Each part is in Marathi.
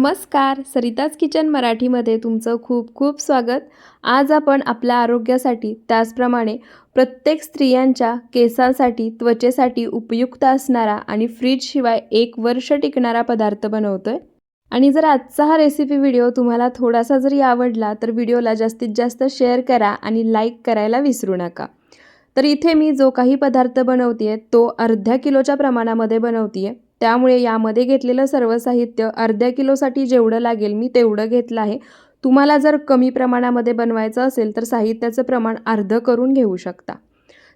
नमस्कार सरिताज किचन मराठीमध्ये तुमचं खूप खूप स्वागत. आज आपण आपल्या आरोग्यासाठी त्याचप्रमाणे प्रत्येक स्त्रियांच्या केसांसाठी त्वचेसाठी उपयुक्त असणारा आणि फ्रीजशिवाय एक वर्ष टिकणारा पदार्थ बनवतोय. आणि जर आजचा हा रेसिपी व्हिडिओ तुम्हाला थोडासा जरी आवडला तर व्हिडिओला जास्तीत जास्त शेअर करा आणि लाईक करायला विसरू नका. तर इथे मी जो काही पदार्थ बनवते तो अर्ध्या किलोच्या प्रमाणामध्ये बनवते त्यामुळे यामध्ये घेतलेलं सर्व साहित्य अर्ध्या किलोसाठी जेवढं लागेल मी तेवढं घेतलं आहे. तुम्हाला जर कमी प्रमाणामध्ये बनवायचं असेल तर साहित्याचं प्रमाण अर्धं करून घेऊ शकता.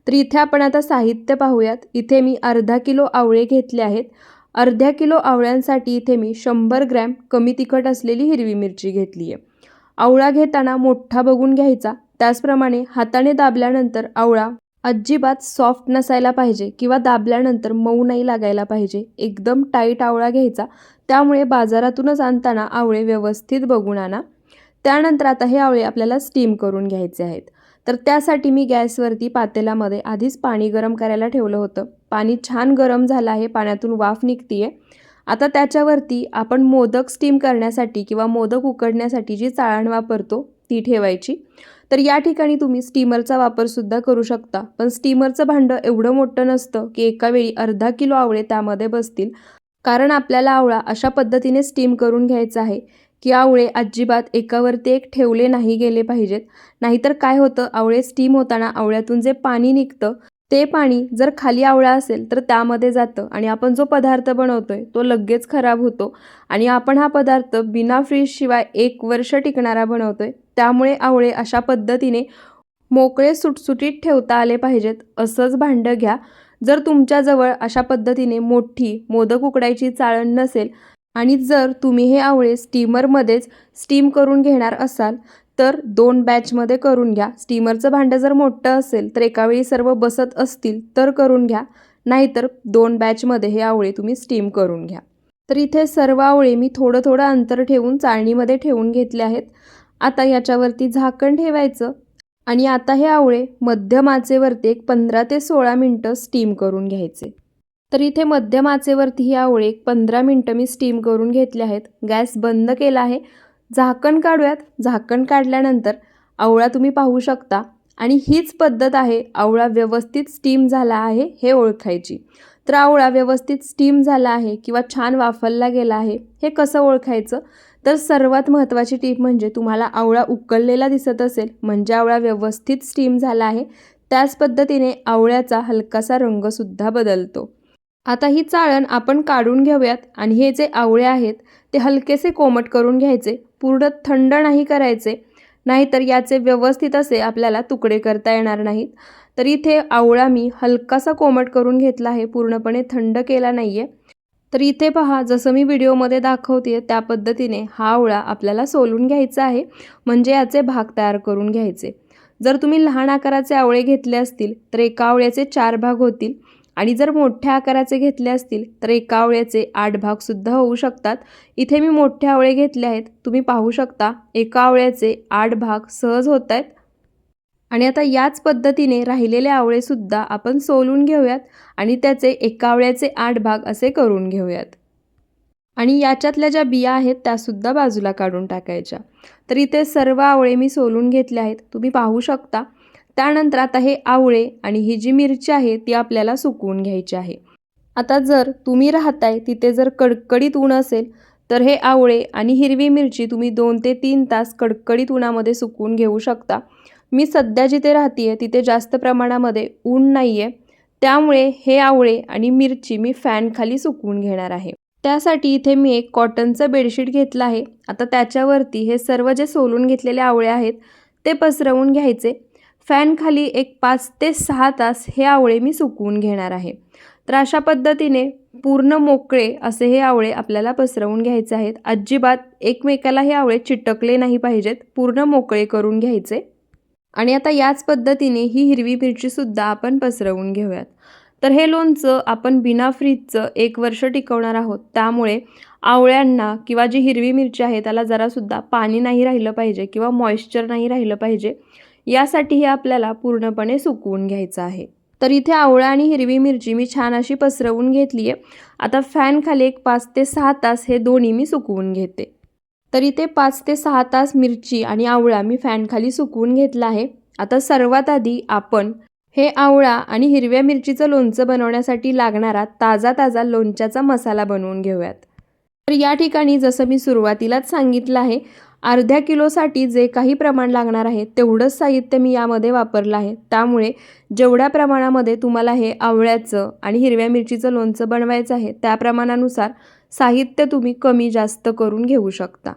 तर इथे आपण आता साहित्य पाहूयात. इथे मी अर्धा किलो आवळे घेतले आहेत. अर्ध्या किलो आवळ्यांसाठी इथे मी शंभर ग्रॅम कमी तिखट असलेली हिरवी मिरची घेतली आहे. आवळा घेताना मोठा बघून घ्यायचा. त्याचप्रमाणे हाताने दाबल्यानंतर आवळा अजिबात सॉफ्ट नसायला पाहिजे किंवा दाबल्यानंतर मऊ नाही लागायला पाहिजे. एकदम टाईट आवळा घ्यायचा. त्यामुळे बाजारातूनच आणताना आवळे व्यवस्थित बघून आणा. त्यानंतर आता हे आवळे आपल्याला स्टीम करून घ्यायचे आहेत. तर त्यासाठी मी गॅसवरती पातेल्यामध्ये आधीच पाणी गरम करायला ठेवलं होतं. पाणी छान गरम झालं आहे. पाण्यातून वाफ निघतीये. आता त्याच्यावरती आपण मोदक स्टीम करण्यासाठी किंवा मोदक उकडण्यासाठी जी चाळण वापरतो ती ठेवायची. तर या ठिकाणी तुम्ही स्टीमरचा वापरसुद्धा करू शकता. पण स्टीमरचं भांडं एवढं मोठं नसतं की एका वेळी अर्धा किलो आवळे त्यामध्ये बसतील. कारण आपल्याला आवळा अशा पद्धतीने स्टीम करून घ्यायचा आहे की आवळे अजिबात एकावरती एक ठेवले नाही गेले पाहिजेत. नाहीतर काय होतं? आवळे स्टीम होताना आवळ्यातून जे पाणी निघतं ते पाणी जर खाली आवळा असेल तर त्यामध्ये जातं आणि आपण जो पदार्थ बनवतोय तो लगेच खराब होतो. आणि आपण हा पदार्थ बिना फ्रीजशिवाय एक वर्ष टिकणारा बनवतोय. त्यामुळे आवळे अशा पद्धतीने मोकळे सुटसुटीत ठेवता आले पाहिजेत. असंच भांडं घ्या. जर तुमच्याजवळ अशा पद्धतीने मोठी मोदक उकडायची चाळण नसेल आणि जर तुम्ही हे आवळे स्टीमरमध्येच स्टीम करून घेणार असाल तर दोन बॅचमध्ये करून घ्या. स्टीमरचं भांडं जर मोठं असेल तर एकावेळी सर्व बसत असतील तर करून घ्या. नाहीतर दोन बॅचमध्ये हे आवळे तुम्ही स्टीम करून घ्या. तर इथे सर्व आवळे मी थोडं थोडं अंतर ठेवून चाळणीमध्ये ठेवून घेतले आहेत. आता याच्यावरती झाकण ठेवायचं आणि आता हे आवळे मध्यम आचेवरती एक पंधरा ते सोळा मिनटं स्टीम करून घ्यायचे. तर इथे मध्यम आचेवरती ही आवळे एक पंधरा मिनटं मी स्टीम करून घेतले आहेत. गॅस बंद केला आहे. झाकण काढूयात. झाकण काढल्यानंतर आवळा तुम्ही पाहू शकता. आणि हीच पद्धत आहे. आवळा व्यवस्थित स्टीम झाला आहे हे ओळखायची. तर आवळा व्यवस्थित स्टीम झाला आहे किंवा छान वाफलला गेला आहे हे कसं ओळखायचं? तर सर्वात महत्त्वाची टीप म्हणजे तुम्हाला आवळा उकळलेला दिसत असेल म्हणजे आवळा व्यवस्थित स्टीम झाला आहे त्याच पद्धतीने आवळ्याचा हलकासा रंगसुद्धा बदलतो. आता ही चाळण आपण काढून घेऊयात आणि हे जे आवळे आहेत ते हलकेसे कोमट करून घ्यायचे पूर्ण थंड नाही करायचे नाहीतर याचे व्यवस्थित असे आपल्याला तुकडे करता येणार नाहीत. तर इथे आवळा मी हलकासा कोमट करून घेतला आहे पूर्णपणे थंड केला नाही आहे तर इथे पहा जसं मी व्हिडिओमध्ये दाखवते त्या पद्धतीने हा आवळा आपल्याला सोलून घ्यायचा आहे. म्हणजे याचे भाग तयार करून घ्यायचे. जर तुम्ही लहान आकाराचे आवळे घेतले असतील तर एका आवळ्याचे चार भाग होतील. आणि जर मोठ्या आकाराचे घेतले असतील तर एका आवळ्याचे आठ भागसुद्धा होऊ शकतात. इथे मी मोठे आवळे घेतले आहेत. तुम्ही पाहू शकता एका आवळ्याचे आठ भाग सहज होत आहेत. आणि आता याच पद्धतीने राहिलेले आवळेसुद्धा आपण सोलून घेऊयात आणि त्याचे एका आवळ्याचे आठ भाग असे करून घेऊयात. आणि याच्यातल्या ज्या बिया आहेत त्यासुद्धा बाजूला काढून टाकायच्या. तर इथे सर्व आवळे मी सोलून घेतले आहेत. तुम्ही पाहू शकता. त्यानंतर आता हे आवळे आणि ही जी मिरची आहे ती आपल्याला सुकवून घ्यायची आहे. आता जर तुम्ही राहताय तिथे जर कडकडीत ऊन असेल तर हे आवळे आणि हिरवी मिरची तुम्ही दोन ते तीन तास कडकडीत उन्हामध्ये सुकवून घेऊ शकता. मी सध्या जिथे राहते तिथे जास्त प्रमाणामध्ये ऊन नाही आहे त्यामुळे हे आवळे आणि मिरची मी फॅनखाली सुकवून घेणार आहे. त्यासाठी इथे मी एक कॉटनचं बेडशीट घेतलं आहे. आता त्याच्यावरती हे सर्व जे सोलून घेतलेले आवळे आहेत ते पसरवून घ्यायचे. फॅनखाली एक पाच ते सहा तास हे आवळे मी सुकवून घेणार आहे. तर अशा पद्धतीने पूर्ण मोकळे असे हे आवळे आपल्याला पसरवून घ्यायचे आहेत. अजिबात एकमेकाला हे आवळे चिटकले नाही पाहिजेत. पूर्ण मोकळे करून घ्यायचे. आणि आता याच पद्धतीने ही हिरवी मिरचीसुद्धा आपण पसरवून घेऊयात. तर हे लोणचं आपण बिना फ्रीजचं एक वर्ष टिकवणार आहोत. त्यामुळे आवळ्यांना किंवा जी हिरवी मिरची आहे त्याला जरासुद्धा पाणी नाही राहिलं पाहिजे किंवा मॉइश्चर नाही राहिलं पाहिजे यासाठी हे आपल्याला पूर्णपणे सुकवून घ्यायचं आहे. तर इथे आवळा आणि हिरवी मिरची मी छान अशी पसरवून घेतली आहे आता फॅनखाली एक पाच ते सहा तास हे दोन्ही मी सुकवून घेते. तरी ते पाच ते सहा तास मिरची आणि आवळा मी फॅनखाली सुकवून घेतला आहे. आता सर्वात आधी आपण हे आवळा आणि हिरव्या मिरचीचं लोणचं बनवण्यासाठी लागणारा ताजा ताजा लोणच्याचा मसाला बनवून घेऊयात. तर या ठिकाणी जसं मी सुरुवातीलाच सांगितलं आहे अर्ध्या किलोसाठी जे काही प्रमाण लागणार आहे तेवढंच साहित्य मी यामध्ये वापरलं आहे. त्यामुळे जेवढ्या प्रमाणामध्ये तुम्हाला हे आवळ्याचं आणि हिरव्या मिरचीचं लोणचं बनवायचं आहे त्या प्रमाणानुसार साहित्य तुम्ही कमी जास्त करून घेऊ शकता.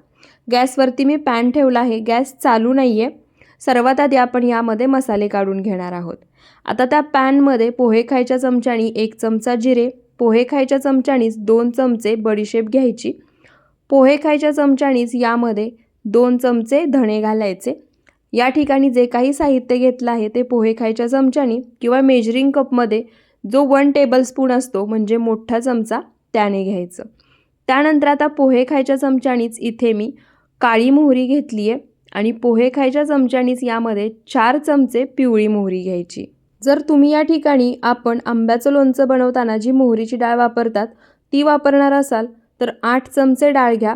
गॅसवरती मी पॅन ठेवला आहे गॅस चालू नाही आहे सर्वात आधी आपण यामध्ये मसाले काढून घेणार आहोत. आता त्या पॅनमध्ये पोहे खायच्या चमच्यानी एक चमचा जिरे पोहे खायच्या चमच्यानीच दोन चमचे बडीशेप घ्यायची. पोहे खायच्या चमच्यानीच यामध्ये दोन चमचे धणे घालायचे. या ठिकाणी जे काही साहित्य घेतलं आहे ते पोहे खायच्या चमच्यानी किंवा मेजरिंग कपमध्ये जो वन टेबलस्पून असतो म्हणजे मोठा चमचा त्याने घ्यायचं. त्यानंतर आता पोहे खायच्या चमच्यानीच इथे मी काळी मोहरी घेतली आहे आणि पोहे खायच्या चमच्यानीच यामध्ये चार चमचे पिवळी मोहरी घ्यायची. जर तुम्ही या ठिकाणी आपण आंब्याचं लोणचं बनवताना जी मोहरीची डाळ वापरतात ती वापरणार असाल तर आठ चमचे डाळ घ्या.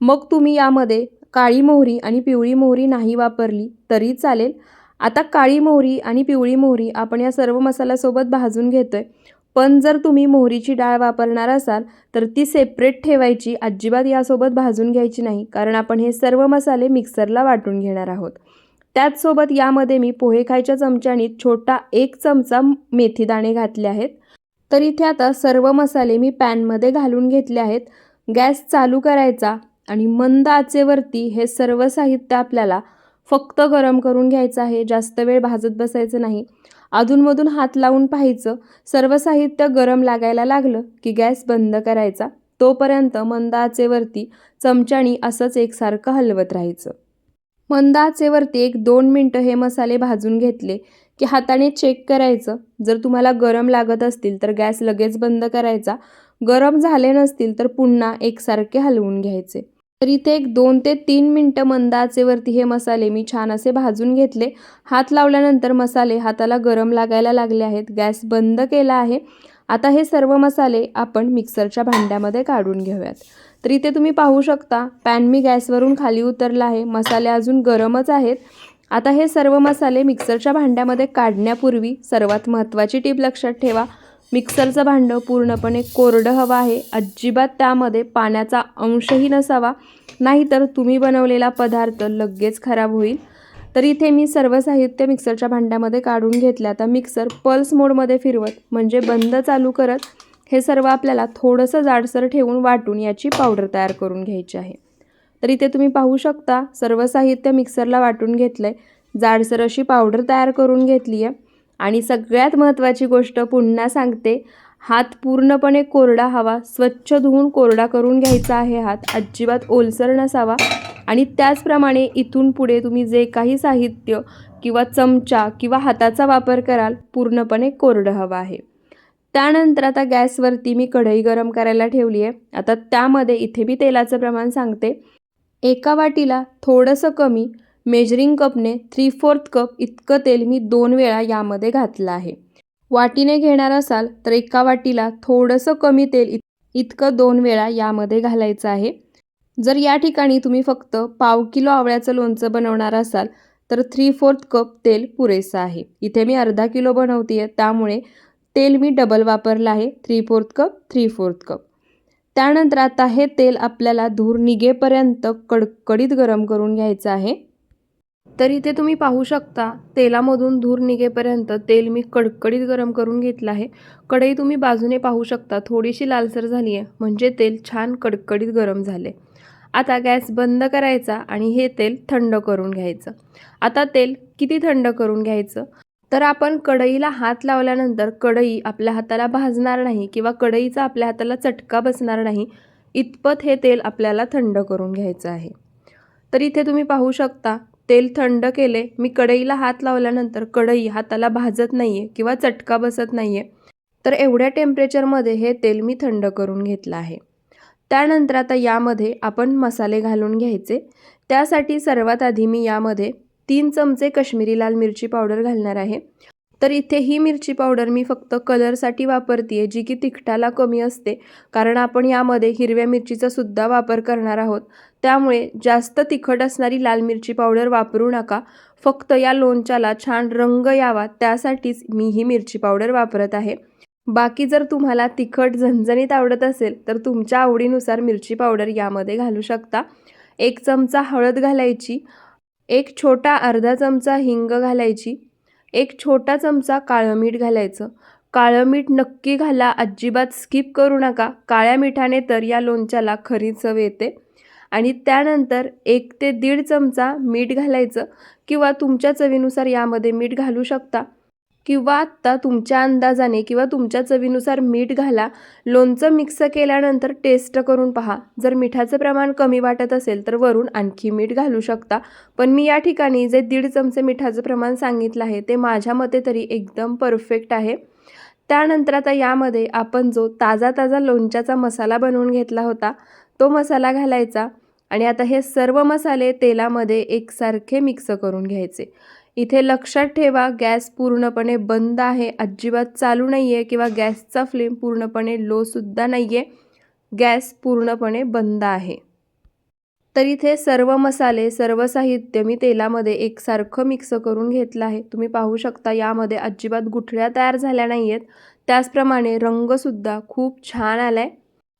मग तुम्ही यामध्ये काळी मोहरी आणि पिवळी मोहरी नाही वापरली तरी चालेल. आता काळी मोहरी आणि पिवळी मोहरी आपण या सर्व मसाल्यासोबत भाजून घेतो आहे पण जर तुम्ही मोहरीची डाळ वापरणार असाल तर ती सेपरेट ठेवायची अजिबात यासोबत भाजून घ्यायची नाही कारण आपण हे सर्व मसाले मिक्सरला वाटून घेणार आहोत. त्याचसोबत यामध्ये मी पोहे खायच्या चमच्यानी छोटा एक चमचा मेथीदाणे घातले आहेत. तर इथे आता सर्व मसाले मी पॅनमध्ये घालून घेतले आहेत. गॅस चालू करायचा आणि मंद आचेवरती हे सर्व साहित्य आपल्याला फक्त गरम करून घ्यायचं आहे जास्त वेळ भाजत बसायचं नाही. अधूनमधून हात लावून पाहायचं. सर्व साहित्य गरम लागायला लागलं की गॅस बंद करायचा. तोपर्यंत मंद आचेवरती चमच्यानी असंच एकसारखं हलवत राहायचं. मंद आचेवरती एक दोन मिनटं हे मसाले भाजून घेतले की हाताने चेक करायचं. जर तुम्हाला गरम लागत असतील तर गॅस लगेच बंद करायचा. गरम झाले नसतील तर पुन्हा एकसारखे हलवून घ्यायचे. तर इथे एक दोन ते तीन मिनटं मंद आचेवरती हे मसाले मी छान असे भाजून घेतले. हात लावल्यानंतर मसाले हाताला गरम लागायला लागले आहेत. गॅस बंद केला आहे. आता हे सर्व मसाले आपण मिक्सरच्या भांड्यामध्ये काढून घेऊयात. तर इथे तुम्ही पाहू शकता पॅन मी गॅसवरून खाली उतरला आहे. मसाले अजून गरमच आहेत. आता हे सर्व मसाले मिक्सरच्या भांड्यामध्ये काढण्यापूर्वी सर्वात महत्त्वाची टीप लक्षात ठेवा. मिक्सरचं भांडं पूर्णपणे कोरडं हवं आहे. अजिबात त्यामध्ये पाण्याचा अंशही नसावा. नाहीतर तुम्ही बनवलेला पदार्थ लगेच खराब होईल. तर इथे मी सर्व साहित्य मिक्सरच्या भांड्यामध्ये काढून घेतलं. आता मिक्सर पल्स मोडमध्ये फिरवत म्हणजे बंद चालू करत हे सर्व आपल्याला थोडंसं जाडसर ठेवून वाटून याची पावडर तयार करून घ्यायची आहे. तर इथे तुम्ही पाहू शकता सर्व साहित्य मिक्सरला वाटून घेतलं आहे जाडसर अशी पावडर तयार करून घेतली आहे आणि सगळ्यात महत्त्वाची गोष्ट पुन्हा सांगते हात पूर्णपणे कोरडा हवा स्वच्छ धुवून कोरडा करून घ्यायचा आहे हात अजिबात ओलसर नसावा. आणि त्याचप्रमाणे इथून पुढे तुम्ही जे काही साहित्य किंवा चमचा किंवा हाताचा वापर कराल पूर्णपणे कोरडं हवं आहे. त्यानंतर आता गॅसवरती मी कढई गरम करायला ठेवली आहे. आता त्यामध्ये इथे मी तेलाचं प्रमाण सांगते. एका वाटीला थोडंसं कमी मेजरिंग कपने थ्री फोर्थ कप इतकं तेल मी दोन वेळा यामध्ये घातलं आहे. वाटीने घेणार असाल तर एका वाटीला थोडंसं कमी तेल इत इतकं दोन वेळा यामध्ये घालायचं आहे. जर या ठिकाणी तुम्ही फक्त पाव किलो आवळ्याचं लोणचं बनवणार असाल तर थ्री फोर्थ कप तेल पुरेसं आहे. इथे मी अर्धा किलो बनवते आहे त्यामुळे तेल मी डबल वापरलं आहे. Three fourth cup three fourth cup. त्यानंतर आता हे तेल आपल्याला धूर निघेपर्यंत कडकडीत गरम करून घ्यायचं आहे. तर इथे तुम्ही पाहू शकता तेलामधून धूर निघेपर्यंत तेल मी कडकडीत गरम करून घेतलं आहे. कढई तुम्ही बाजूने पाहू शकता थोडीशी लालसर झाली आहे म्हणजे तेल छान कडकडीत गरम झाले. आता गॅस बंद करायचा आणि हे तेल थंड करून घ्यायचं. आता तेल किती थंड करून घ्यायचं? तर आपण कढईला हात लावल्यानंतर कढई आपल्या हाताला भाजणार नाही किंवा कढईचा आपल्या हाताला चटका बसणार नाही इतपत हे तेल आपल्याला थंड करून घ्यायचं आहे. तर इथे तुम्ही पाहू शकता तेल थंड केले मी कढईला हात लावल्यानंतर कढई हाताला भाजत नाही आहे किंवा चटका बसत नाही आहे तर एवढ्या टेम्परेचरमध्ये हे तेल मी थंड करून घेतलं आहे. त्यानंतर आता यामध्ये आपण मसाले घालून घ्यायचे. त्यासाठी सर्वात आधी मी यामध्ये तीन चमचे कश्मीरी लाल मिरची पावडर घालणार आहे. तर इथे ही मिरची पावडर मी फक्त कलरसाठी वापरते आहे जी की तिखटाला कमी असते. कारण आपण यामध्ये हिरव्या मिरचीचा सुद्धा वापर करणार आहोत. त्यामुळे जास्त तिखट असणारी लाल मिरची पावडर वापरू नका. फक्त या लोणच्याला छान रंग यावा त्यासाठीच मी ही मिरची पावडर वापरत आहे. बाकी जर तुम्हाला तिखट झणझणीत आवडत असेल तर तुमच्या आवडीनुसार मिरची पावडर यामध्ये घालू शकता. एक चमचा हळद घालायची एक छोटा अर्धा चमचा हिंग घालायची एक छोटा चमचा काळं मीठ घालायचं. काळं मीठ नक्की घाला. अजिबात स्किप करू नका. काळ्या मिठाने तर या लोणच्याला खरी चव येते. आणि त्यानंतर एक ते दीड चमचा मीठ घालायचं किंवा तुमच्या चवीनुसार यामध्ये मीठ घालू शकता. किंवा आत्ता तुमच्या अंदाजाने किंवा तुमच्या चवीनुसार मीठ घाला लोणचं मिक्स केल्यानंतर टेस्ट करून पहा. जर मिठाचं प्रमाण कमी वाटत असेल तर वरून आणखी मीठ घालू शकता. पण मी या ठिकाणी जे दीड चमचे मिठाचं प्रमाण सांगितलं आहे ते माझ्या मते तरी एकदम परफेक्ट आहे. त्यानंतर आता यामध्ये आपण जो ताजा ताजा लोणच्याचा मसाला बनवून घेतला होता तो मसाला घालायचा. आणि आता हे सर्व मसाले तेलामध्ये एकसारखे मिक्स करून घ्यायचे. इथे लक्षात ठेवा गॅस पूर्णपणे बंद आहे. अजिबात चालू नाही आहे किंवा गॅसचा फ्लेम पूर्णपणे लोसुद्धा नाही आहे गॅस पूर्णपणे बंद आहे. तर इथे सर्व मसाले सर्व साहित्य मी तेलामध्ये एकसारखं मिक्स करून घेतलं आहे. तुम्ही पाहू शकता यामध्ये अजिबात गुठळ्या तयार झाल्या नाही आहेत त्याचप्रमाणे रंगसुद्धा खूप छान आला आहे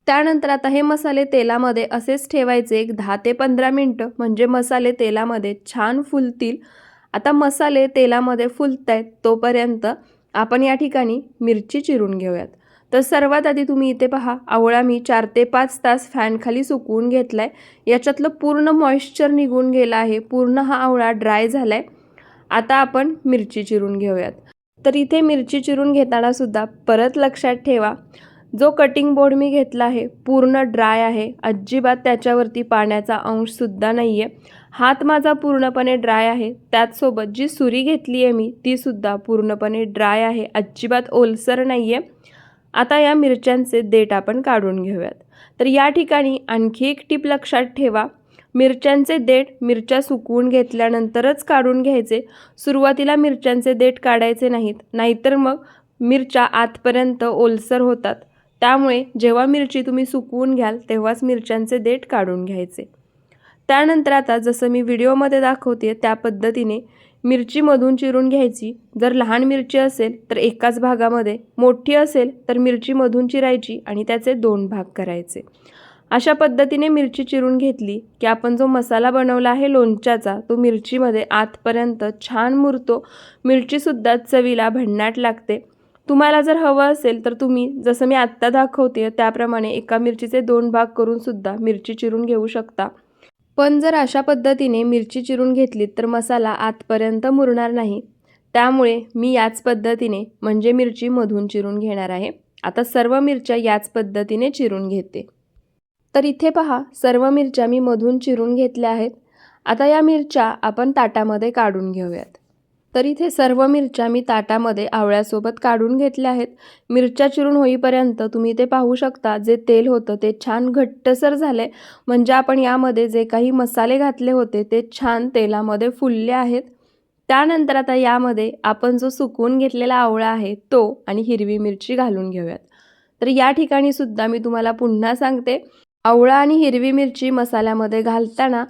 त्यानंतर आता हे मसाले तेलामध्ये असेच ठेवायचे एक दहा ते पंधरा मिनटं. म्हणजे मसाले तेलामध्ये छान फुलतील. आता मसाले तेलामध्ये फुलत आहेत तोपर्यंत आपण या ठिकाणी मिरची चिरून घेऊयात. तर सर्वात आधी तुम्ही इथे पहा आवळा मी चार ते पाच तास फॅनखाली सुकवून घेतला आहे याच्यातलं पूर्ण मॉइश्चर निघून गेलं आहे. पूर्ण हा आवळा ड्राय झाला आहे आता आपण मिरची चिरून घेऊयात. तर इथे मिरची चिरून घेताना सुद्धा परत लक्षात ठेवा. जो कटिंग बोर्ड मी घेतला आहे पूर्ण ड्राय आहे. अजिबात त्याच्यावरती पाण्याचा अंशसुद्धा नाही आहे हात माझा पूर्णपणे ड्राय आहे. त्याचसोबत जी सुरी घेतली आहे मी तीसुद्धा पूर्णपणे ड्राय आहे. अजिबात ओलसर नाही आहे आता या मिरच्यांचे देठ आपण काढून घेऊयात. तर या ठिकाणी आणखी एक टीप लक्षात ठेवा. मिरच्यांचे देठ मिरच्या सुकवून घेतल्यानंतरच काढून घ्यायचे. सुरुवातीला मिरच्यांचे देठ काढायचे नाहीत. नाहीतर मग मिरच्या आतपर्यंत ओलसर होतात. त्यामुळे जेव्हा मिरची तुम्ही सुकवून घ्याल तेव्हाच मिरच्यांचे देठ काढून घ्यायचे. त्यानंतर आता जसं मी व्हिडिओमध्ये दाखवते त्या पद्धतीने मिरचीमधून चिरून घ्यायची. जर लहान मिरची असेल तर एकाच भागामध्ये. मोठी असेल तर मिरचीमधून चिरायची आणि त्याचे दोन भाग करायचे. अशा पद्धतीने मिरची चिरून घेतली की आपण जो मसाला बनवला आहे लोणच्याचा तो मिरचीमध्ये आतपर्यंत छान मुरतो. मिरचीसुद्धा चवीला भन्नाट लागते. तुम्हाला जर हवं असेल तर तुम्ही जसं मी आत्ता दाखवते त्याप्रमाणे एका मिरचीचे दोन भाग करून सुद्धा मिरची चिरून घेऊ शकता. पण जर अशा पद्धतीने मिरची चिरून घेतलीत तर मसाला आतपर्यंत मुरणार नाही. त्यामुळे मी याच पद्धतीने म्हणजे मिरची मधून चिरून घेणार आहे. आता सर्व मिरच्या याच पद्धतीने चिरून घेते. तर इथे पहा सर्व मिरच्या मी मधून चिरून घेतल्या आहेत. आता या मिरच्या आपण ताटामध्ये काढून घेऊयात. तर इथे सर्व मिरच्या मी ताटामध्ये आवळ्यासोबत काढून घेतल्या आहेत. मिरच्या चिरून होईपर्यंत तुम्ही ते पाहू शकता जे तेल होतं ते छान घट्टसर झाले म्हणजे आपण यामध्ये जे काही मसाले घातले होते ते छान तेलामध्ये फुलले आहेत. त्यानंतर आता यामध्ये आपण जो सुकवून घेतलेला आवळा आहे तो आणि हिरवी मिरची घालून घेऊयात. तर या ठिकाणी सुद्धा मी तुम्हाला पुन्हा सांगते. आवळा आणि हिरवी मिरची मसाल्यामध्ये घालताना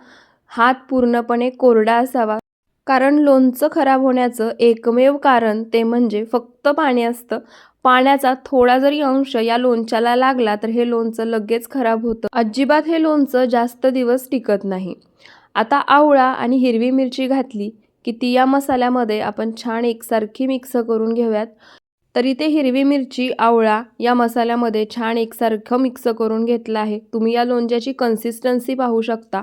हात पूर्णपणे कोरडा असावा. कारण लोणचं खराब होण्याचं एकमेव कारण ते म्हणजे फक्त पाणी असतं. पाण्याचा थोडा जरी अंश या लोणच्याला लागला तर हे लोणचं लगेच खराब होतं. अजिबात हे लोणचं जास्त दिवस टिकत नाही. आता आवळा आणि हिरवी मिरची घातली की ती या मसाल्यामध्ये आपण छान एकसारखी मिक्स करून घेऊयात. तरी ते हिरवी मिरची आवळा या मसाल्यामध्ये छान एकसारखं मिक्स करून घेतलं आहे. तुम्ही या लोणच्याची कन्सिस्टन्सी पाहू शकता.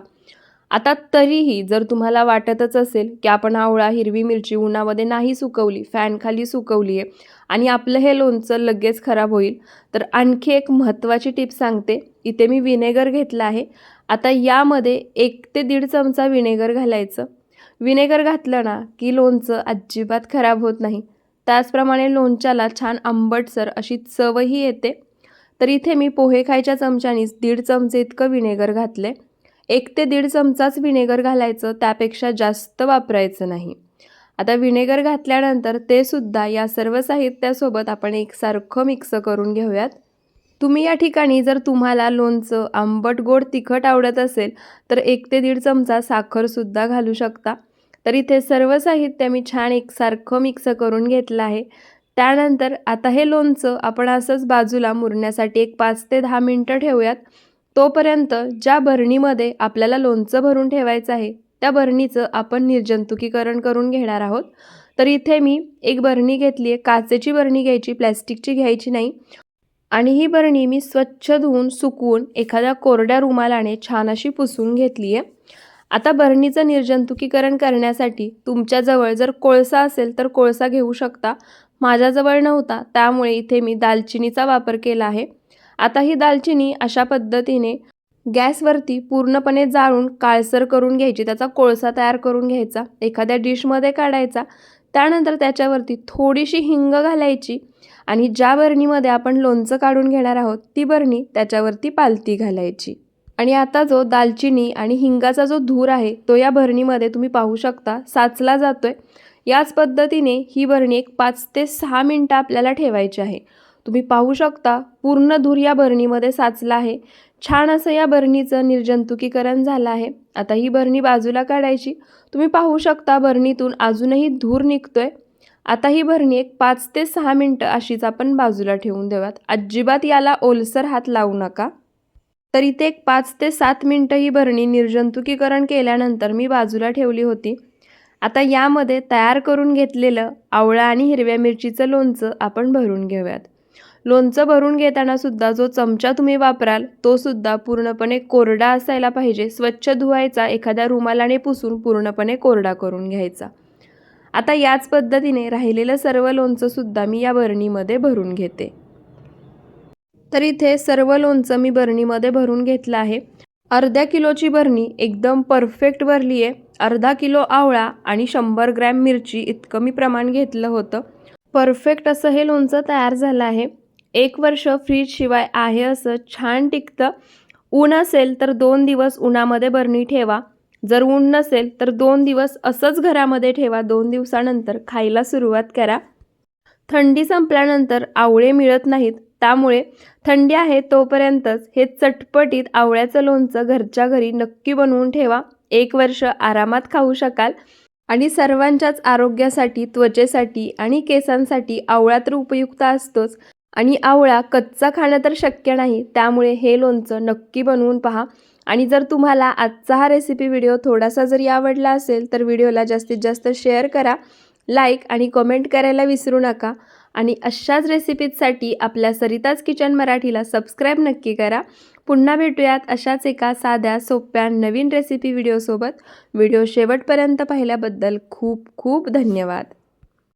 आता तरीही जर तुम्हाला वाटतच असेल की आपण आवळा हिरवी मिरची उन्हामध्ये नाही सुकवली फॅनखाली सुकवली आहे आणि आपलं हे लोणचं लगेच खराब होईल तर आणखी एक महत्त्वाची टिप सांगते. इथे मी विनेगर घेतला आहे. आता यामध्ये एक ते दीड चमचा विनेगर घालायचं. विनेगर घातलं ना की लोणचं अजिबात खराब होत नाही. त्याचप्रमाणे लोणच्याला छान आंबटसर अशी चवही येते. तर इथे मी पोहे खायच्या चमच्यानीच दीड चमचे इतकं विनेगर घातले एक ते दीड चमचाच विनेगर घालायचं त्यापेक्षा जास्त वापरायचं नाही. आता विनेगर घातल्यानंतर ते सुद्धा या सर्व साहित्यासोबत आपण एकसारखं मिक्स करून घेऊयात. तुम्ही या ठिकाणी जर तुम्हाला लोणचं आंबट गोड तिखट आवडत असेल तर एक ते दीड चमचा साखरसुद्धा घालू शकता. तर इथे सर्व साहित्य मी छान एकसारखं मिक्स करून घेतलं आहे. त्यानंतर आता हे लोणचं आपण असंच बाजूला मुरण्यासाठी एक पाच ते दहा मिनटं ठेवूयात. तोपर्यंत ज्या भरणीमध्ये आपल्याला लोणचं भरून ठेवायचं आहे त्या भरणीचं आपण निर्जंतुकीकरण करून घेणार आहोत. तर इथे मी एक भरणी घेतली आहे काचेची भरणी घ्यायची प्लॅस्टिकची घ्यायची नाही. आणि ही बरणी मी स्वच्छ धुवून सुकवून एखाद्या कोरड्या रुमालाने छान अशी पुसून घेतली आहे आता बरणीचं निर्जंतुकीकरण करण्यासाठी तुमच्याजवळ जर कोळसा असेल तर कोळसा घेऊ शकता. माझ्याजवळ नव्हता त्यामुळे इथे मी दालचिनीचा वापर केला आहे. आता ही दालचिनी अशा पद्धतीने गॅसवरती पूर्णपणे जाळून काळसर करून घ्यायची त्याचा कोळसा तयार करून घ्यायचा एखाद्या डिशमध्ये काढायचा. त्यानंतर त्याच्यावरती थोडीशी हिंग घालायची आणि ज्या बरणीमध्ये आपण लोणचं काढून घेणार आहोत ती बरणी त्याच्यावरती पालती घालायची. आणि आता जो दालचिनी आणि हिंगाचा जो धूर आहे तो या भरणीमध्ये तुम्ही पाहू शकता साचला जातोय. याच पद्धतीने ही भरणी एक पाच ते सहा मिनटं आपल्याला ठेवायची आहे. तुम्ही पाहू शकता पूर्ण धूर या भरणीमध्ये साचला आहे. छान असं या भरणीचं निर्जंतुकीकरण झालं आहे. आता ही भरणी बाजूला काढायची. तुम्ही पाहू शकता भरणीतून अजूनही धूर निघतोय. आता ही भरणी एक पाच ते सहा मिनटं अशीच आपण बाजूला ठेवून देऊयात. अजिबात याला ओलसर हात लावू नका. तर इथे एक पाच ते सात मिनटं ही भरणी निर्जंतुकीकरण केल्यानंतर मी बाजूला ठेवली होती. आता यामध्ये तयार करून घेतलेलं आवळा आणि हिरव्या मिरचीचं लोणचं आपण भरून घेऊयात. लोणचं भरून घेताना सुद्धा जो चमचा तुम्ही वापराल तो सुद्धा पूर्णपणे कोरडा असायला पाहिजे. स्वच्छ धुवायचा एखाद्या रुमालाने पुसून पूर्णपणे कोरडा करून घ्यायचा. आता याच पद्धतीने राहिलेलं सर्व लोणचं सुद्धा मी या बरणीमध्ये भरून घेते. तर इथे सर्व लोणचं मी बरणीमध्ये भरून घेतलं आहे. अर्ध्या किलोची बरणी एकदम परफेक्ट भरली आहे. अर्धा किलो आवळा आणि शंभर ग्रॅम मिरची इतकं मी प्रमाण घेतलं होतं. परफेक्ट असं हे लोणचं तयार झालं आहे. एक वर्ष फ्रीजशिवाय आहे असं छान टिकतं. ऊन असेल तर दोन दिवस उन्हामध्ये बरणी ठेवा. जर ऊन नसेल तर दोन दिवस असंच घरामध्ये ठेवा. दोन दिवसानंतर खायला सुरुवात करा. थंडी संपल्यानंतर आवळे मिळत नाहीत. त्यामुळे थंडी आहे तोपर्यंतच हे चटपटीत आवळ्याचं लोणचं घरच्या घरी नक्की बनवून ठेवा. एक वर्ष आरामात खाऊ शकाल. आणि सर्वांच्याच आरोग्यासाठी त्वचेसाठी आणि केसांसाठी आवळा तर उपयुक्त असतोच. आणि आवळा कच्चा खाणं तर शक्य नाही त्यामुळे हे लोणचं नक्की बनवून पहा. आणि जर तुम्हाला आजचा हा रेसिपी व्हिडिओ थोडासा जरी आवडला असेल तर व्हिडिओला जास्तीत जास्त शेअर करा लाईक आणि कमेंट करायला विसरू नका. आणि अशाच रेसिपीजसाठी आपल्या सरिताज किचन मराठीला सबस्क्राईब नक्की करा. पुन्हा भेटूयात अशाच एका साध्या सोप्या नवीन रेसिपी व्हिडिओसोबत व्हिडिओ शेवटपर्यंत पाहिल्याबद्दल खूप खूप धन्यवाद.